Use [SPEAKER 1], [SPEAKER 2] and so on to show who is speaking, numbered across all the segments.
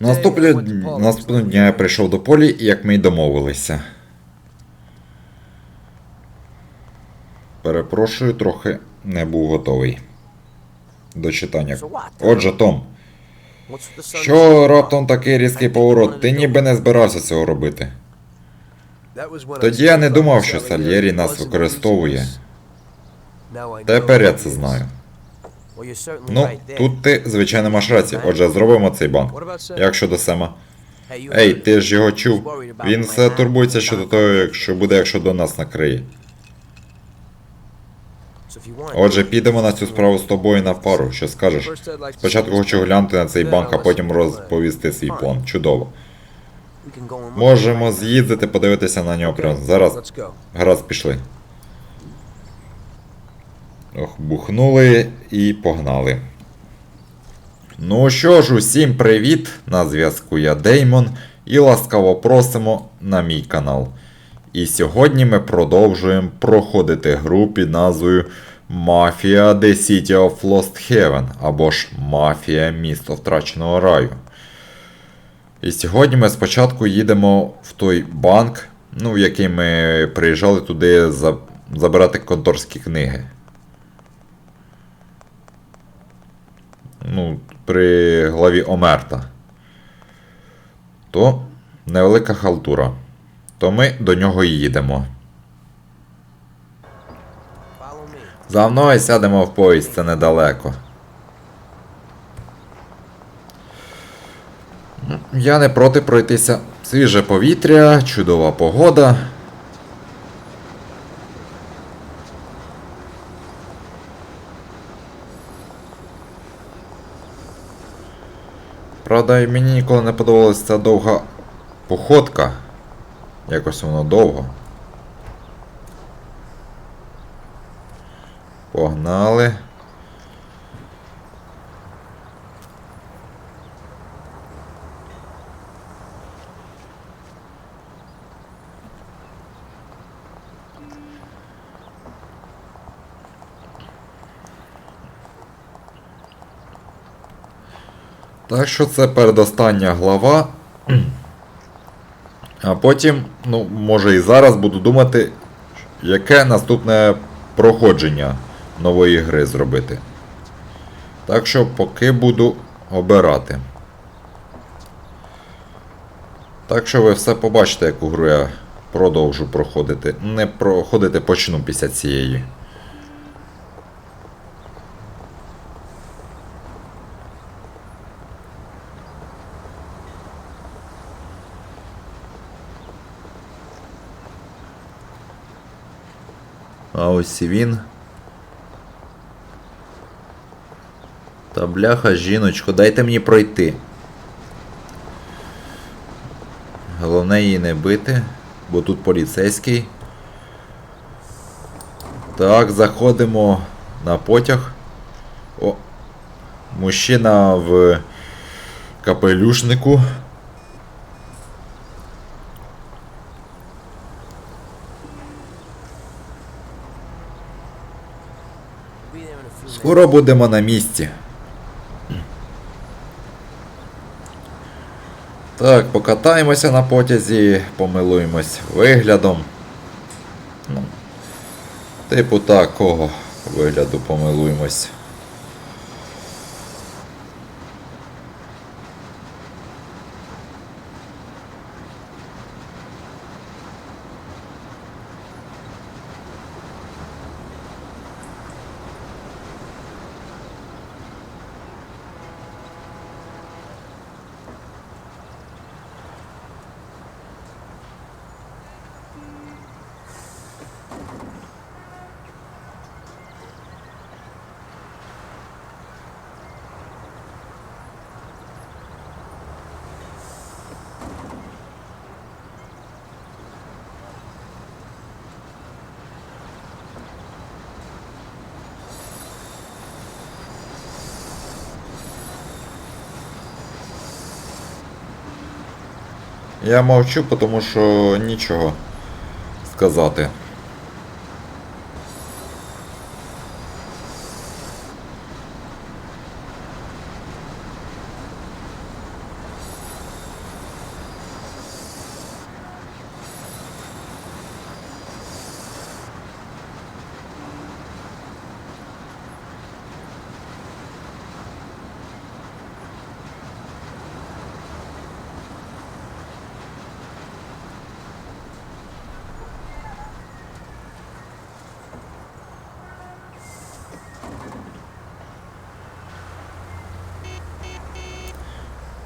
[SPEAKER 1] Наступні, наступного дня я прийшов до полі, як ми й домовилися. Перепрошую, трохи не був готовий до читання. Отже, Том, що раптом такий різкий поворот? Ти ніби не збирався цього робити. Тоді я не думав, що Сальєрі нас використовує. Тепер я це знаю. Ну, тут ти, звичайно, маєш рацію. Отже, зробимо цей банк. Як щодо Сема? Ей, ти ж його чув. Він все турбується щодо того, що буде, якщо до нас накриє. Отже, підемо на цю справу з тобою на пару. Що скажеш? Спочатку хочу глянути на цей банк, а потім розповісти свій план. Чудово. Можемо з'їздити, подивитися на нього прямо зараз. Гаразд, пішли. Бухнули і погнали. Ну що ж, усім привіт! На зв'язку я Деймон і ласкаво просимо на мій канал. І сьогодні ми продовжуємо проходити гру під назвою Mafia The City of Lost Heaven або ж Мафія Місто Втраченого Раю. І сьогодні ми спочатку їдемо в той банк, ну, в який ми приїжджали туди за... забирати конторські книги. Ну, при главі Омерта. То невелика халтура. То ми до нього і їдемо. За мною сядемо в поїзд, це недалеко. Я не проти пройтися. Свіже повітря, чудова погода. Правда, і мені ніколи не подобалася ця довга походка. Якось воно довго. Погнали. Так що це передостання глава. А потім, ну, може і зараз буду думати, яке наступне проходження нової гри зробити. Так що поки буду обирати. Так що ви все побачите, яку гру я продовжу проходити. Не проходити почну після цієї. А ось і він. Та бляха, жіночко, дайте мені пройти. Головне її не бити, бо тут поліцейський. Так, заходимо на потяг. О, мужчина в капелюшнику. Скоро будемо на місці. Так, покатаємося на потязі, помилуємось виглядом. Ну, типу такого вигляду помилуємось. Я мовчу, тому що нічого сказати.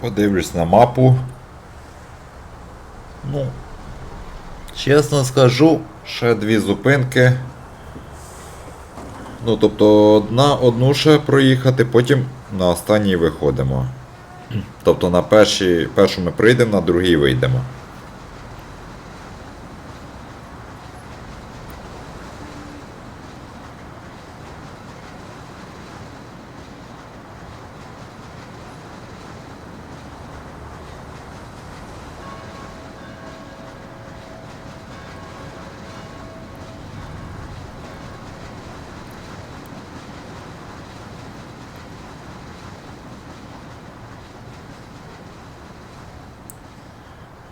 [SPEAKER 1] Подивлюсь на мапу. Ну, чесно скажу, ще дві зупинки. Ну, тобто одна одну ще проїхати, потім на останній виходимо. Тобто на першій, першу ми прийдемо, на другій вийдемо.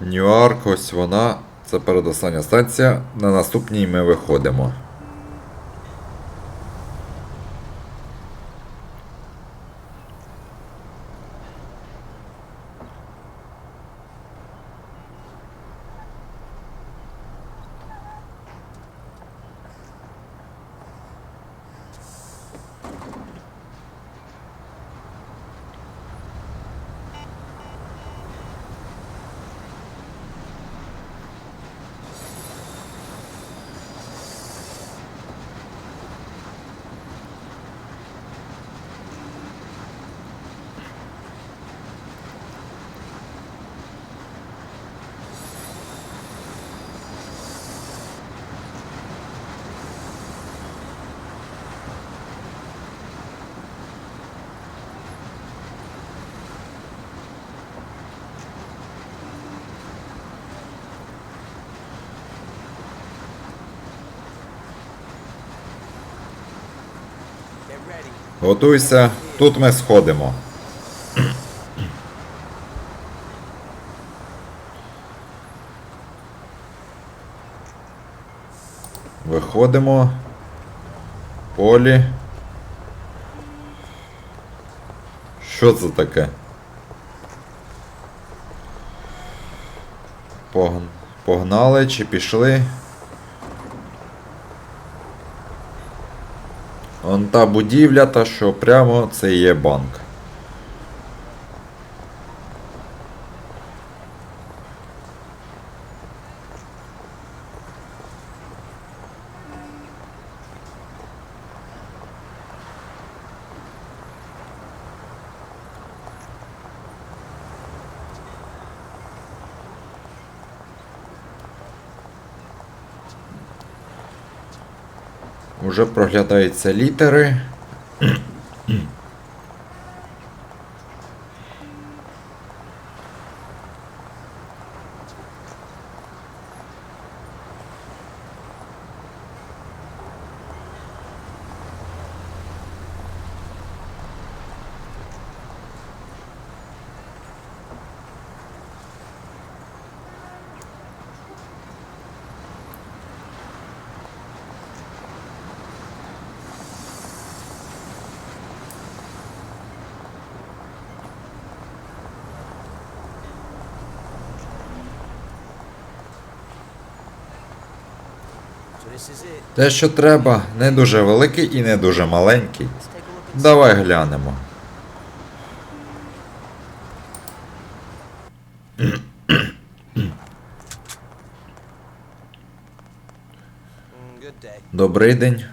[SPEAKER 1] Ньюарк, ось вона. Це передостання станція. На наступній ми виходимо. Готуйся, тут ми сходимо. Виходимо. Полі. Що це таке? Погнали чи пішли? Он та будівля, та що прямо це є банк. Уже проглядаються літери. Те, що треба, не дуже великий і не дуже маленький. Давай глянемо. Добрий день.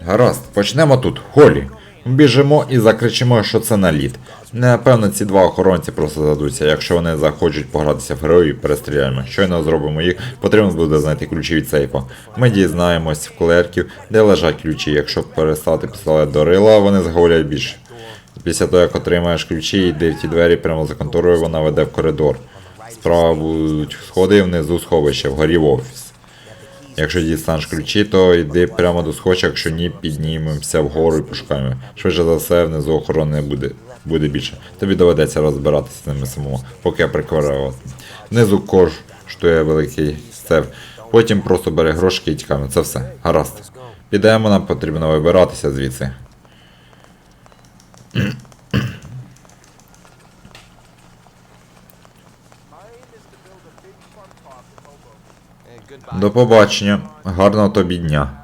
[SPEAKER 1] Гаразд, почнемо тут. Холі. Біжимо і закричимо, що це наліт. Напевно, ці два охоронці просто задуться. Якщо вони захочуть погратися в героїв, перестріляємо. Щойно зробимо їх, потрібно буде знайти ключі від сейфа. Ми дізнаємось в клерків, де лежать ключі. Якщо перестати пістолет до рила, вони зговорять більше. Після того, як отримаєш ключі, йди в ті двері прямо за конторою, вона веде в коридор. Справа будуть сходи, внизу сховище, вгорі в офіс. Якщо дістанеш ключі, то йди прямо до схоча, якщо ні, піднімемося вгору і пошукаємо. Швидше за все, внизу охорони буде. Буде більше. Тобі доведеться розбиратися з ними самому, поки я прикриваю. Внизу коштує великий стев. Потім просто бери грошики і тікаємо. Це все. Гаразд. Підемо, нам потрібно вибиратися звідси. До побачення. Гарного тобі дня.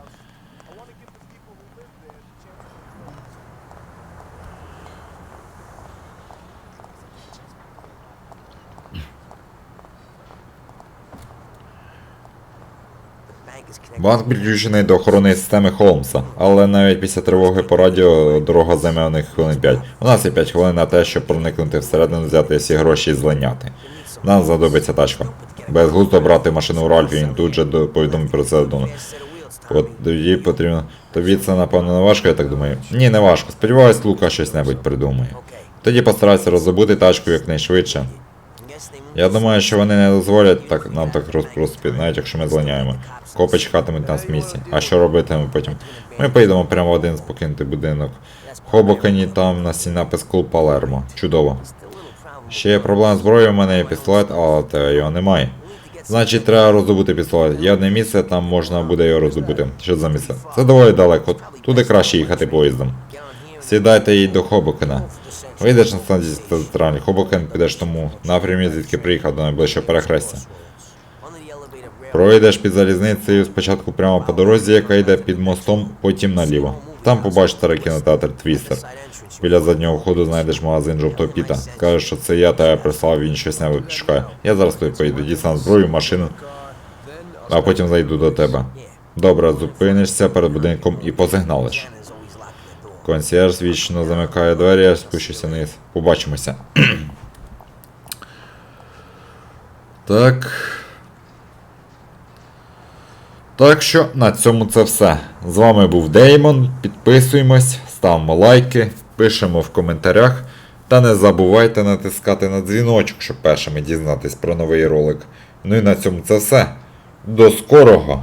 [SPEAKER 1] Банк підключений до охоронної системи Холмса, але навіть після тривоги по радіо дорога займе у них хвилин 5. У нас є 5 хвилин на те, щоб проникнути всередину, взяти всі гроші і злиняти. Нам знадобиться тачка. Безглуздо брати машину у Ральфі, він тут же до- повідомив про це Дону. От тоді потрібно. Тобі це напевно не важко, я так думаю. Ні, не важко. Сподіваюсь, Лука щось небудь придумає. Тоді постарайся роздобути тачку якнайшвидше. Я думаю, що вони не дозволять так нам так розпроспіти, навіть якщо ми злиняємо. Копи чекатимуть нас в місті. А що робитимемо потім? Ми поїдемо прямо в один покинутий будинок. В Хобокені там на стіні напис клуб Палермо. Чудово. Ще є проблема з зброєю, у мене є пістолет, але його немає. Значить, треба роздобути пістолет. Є одне місце, там можна буде його роздобути. Що за місце? Це доволі далеко. Туди краще їхати поїздом. Сідайте і до Хобокена. Вийдеш на станції центральний Хобокен, підеш тому напрямі, звідки приїхав до найближчого перехрестя. Пройдеш під залізницею спочатку прямо по дорозі, яка йде під мостом, потім наліво. Там побачиш старий кінотеатр Твістер. Біля заднього входу знайдеш магазин жовтого піта. Скажеш, що це я тебе прислав, він щось не чекає. Я зараз тобі поїду, дістану зброю, машину, а потім зайду до тебе. Добре, зупинишся перед будинком і позигналиш. Консьєрж вічно замикає двері, я спущуся вниз. Побачимося. так. Так що на цьому це все. З вами був Деймон. Підписуємось, ставимо лайки, пишемо в коментарях. Та не забувайте натискати на дзвіночок, щоб першими дізнатись про новий ролик. Ну і на цьому це все. До скорого!